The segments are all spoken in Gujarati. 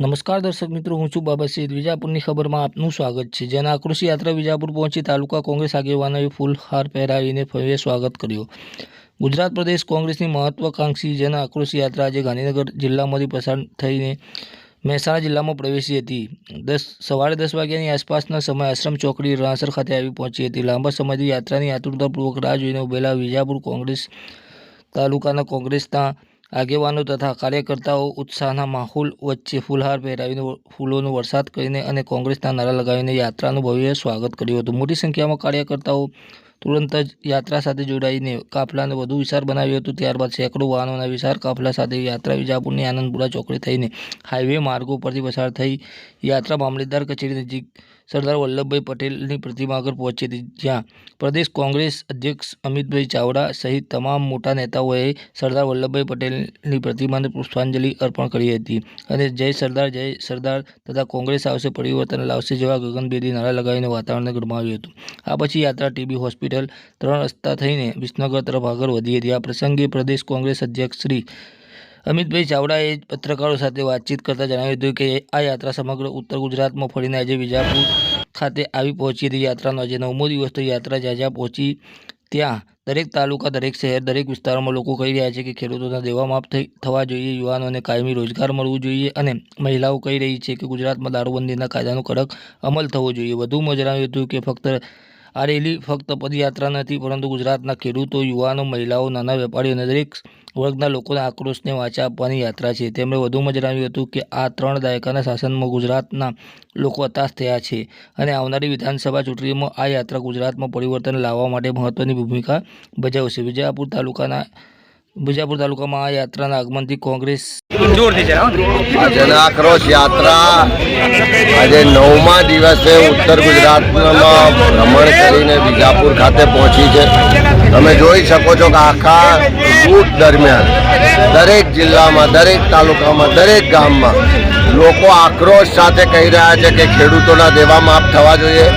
નમસ્કાર દર્શક મિત્રો, હું છું બાબા વિજાપુરની ખબરમાં આપનું સ્વાગત છે. જેના આક્રોશી વિજાપુર પહોંચી તાલુકા કોંગ્રેસ આગેવાનોએ ફૂલહાર પહેરાવીને ભવ્ય સ્વાગત કર્યું. ગુજરાત પ્રદેશ કોંગ્રેસની મહત્વાકાંક્ષી જન આક્રોશ યાત્રા આજે ગાંધીનગર જિલ્લામાંથી પસાર થઈને મહેસાણા જિલ્લામાં પ્રવેશી હતી. દસ, સવારે દસ વાગ્યાની આસપાસના સમય આશ્રમ ચોકડી રણાસર ખાતે આવી પહોંચી હતી. લાંબા સમયથી યાત્રાની આતુરતાપૂર્વક રાહ જોઈને ઉભેલા વિજાપુર કોંગ્રેસ તાલુકાના કોંગ્રેસના આગેવાનો તથા કાર્યકર્તાઓ ઉત્સાહના માહોલ વચ્ચે ફૂલહાર પહેરાવીને ફૂલોનો વરસાદ કરીને અને કોંગ્રેસના નારા લગાવીને યાત્રાનું ભવ્ય સ્વાગત કર્યું હતું. મોટી સંખ્યામાં કાર્યકર્તાઓ તુરંત જ યાત્રા સાથે જોડાઈને કાફલાને વધુ વિશાળ બનાવ્યું હતું. ત્યારબાદ સેંકડો વાહનોના વિશાળ કાફલા સાથે યાત્રા વિજાપુરની આનંદપુરા ચોકડી થઈને હાઈવે માર્ગો પરથી પસાર થઈ યાત્રા મામલતદાર કચેરી નજીક સરદાર વલ્લભભાઈ પટેલની પ્રતિમા આગળ પહોંચી હતી. જ્યાં પ્રદેશ કોંગ્રેસ અધ્યક્ષ અમિતભાઈ ચાવડા સહિત તમામ મોટા નેતાઓએ સરદાર વલ્લભભાઈ પટેલની પ્રતિમાને પુષ્પાંજલિ અર્પણ કરી હતી અને જય સરદાર જય સરદાર તથા કોંગ્રેસ આવશે, પરિવર્તન લાવશે જેવા ગગનભેદી નારા લગાવીને વાતાવરણને ગરમાવ્યું હતું. આ પછી યાત્રા ટીબી હોસ્પિટલ ત્રણ રસ્તા થઈને વિસનગર તરફ આગળ વધી હતી. આ પ્રસંગે પ્રદેશ કોંગ્રેસ અધ્યક્ષ શ્રી અમિતભાઈ ચાવડાએ પત્રકારો સાથે વાતચીત કરતાં જણાવ્યું હતું કે આ યાત્રા સમગ્ર ઉત્તર ગુજરાતમાં ફરીને આજે વિજાપુર ખાતે આવી પહોંચી હતી. યાત્રાનો આજે નવમો દિવસ તો યાત્રા જ્યાં જ્યાં પહોંચી, ત્યાં દરેક તાલુકા, દરેક શહેર, દરેક વિસ્તારોમાં લોકો કહી રહ્યા છે કે ખેડૂતોના દેવા માફ થવા જોઈએ, યુવાનોને કાયમી રોજગાર મળવું જોઈએ અને મહિલાઓ કહી રહી છે કે ગુજરાતમાં દારૂબંધીના કાયદાનો કડક અમલ થવો જોઈએ. વધુમાં જણાવ્યું હતું કે ફક્ત આ રેલી ફક્ત પદયાત્રા નથી, પરંતુ ગુજરાતના ખેડૂતો, યુવાનો, મહિલાઓ, નાના વેપારીઓ અને દરેક વર્ગના લોકોના આક્રોશને વાંચા આપવાની યાત્રા છે. તેમણે વધુમાં જણાવ્યું હતું કે, આ ત્રણ દાયકાના શાસનમાં ગુજરાતના લોકો હતાશ થયા છે અને આવનારી વિધાનસભા ચૂંટણીમાં આ યાત્રા ગુજરાતમાં પરિવર્તન લાવવા માટે મહત્વની ભૂમિકા ભજવશે. વિજયપુર તાલુકાના વિજાપુર તાલુકામાં યાત્રાના આગમનથી કોંગ્રેસ આ જન આક્રોશ યાત્રા આજે નવમા દિવસે ઉત્તર ગુજરાતમાં ભ્રમણ કરીને બીજાપુર ખાતે પહોંચી છે. તમે જોઈ શકો છો કે આખા રૂટ દરમિયાન દરેક જિલ્લામાં, દરેક તાલુકામાં, દરેક ગામમાં લોકો આક્રોશ સાથે કહી રહ્યા છે કે ખેડૂતોના દેવા માફ થવા જોઈએ,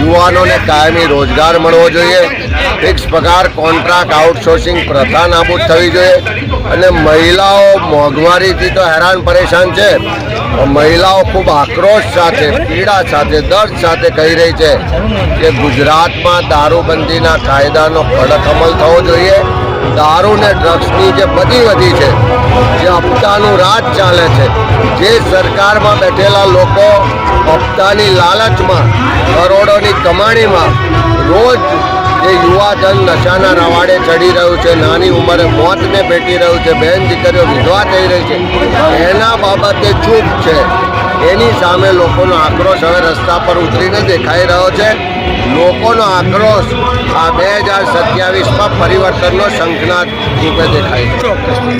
યુવાનોને કાયમી રોજગાર મળવો જોઈએ. ફિક્સ પગાર, કોન્ટ્રાક્ટ આઉટસોર્સિંગ પ્રથા નાબૂદ થવી જોઈએ. અને મહિલાઓ મોંઘવારીથી તો હેરાન પરેશાન છે. મહિલાઓ ખૂબ આક્રોશ સાથે, પીડા સાથે, દર્દ સાથે કહી રહી છે કે ગુજરાતમાં દારૂબંધીના કાયદાનો કડક અમલ થવો જોઈએ. દારૂ ને ડ્રગ્સની જે બધી વધી છે, જે હપ્તાનું રાજ ચાલે છે, જે સરકારમાં બેઠેલા લોકો હપ્તાની લાલચમાં, કરોડોની કમાણીમાં રોજ જે યુવાધન નશાના રવાડે ચડી રહ્યું છે. નાની ઉંમરે મોતને ભેટી રહ્યું છે. બહેન દીકરીઓ વિધવા થઈ રહી છે. એના બાબતે ચૂપ છે. એની સામે લોકોનો આક્રોશ હવે રસ્તા પર ઉતરીને દેખાઈ રહ્યો છે. લોકોનો આક્રોશ આ બે હજાર સત્યાવીસમાં પરિવર્તનનો શંખનાદ રૂપે દેખાય છે.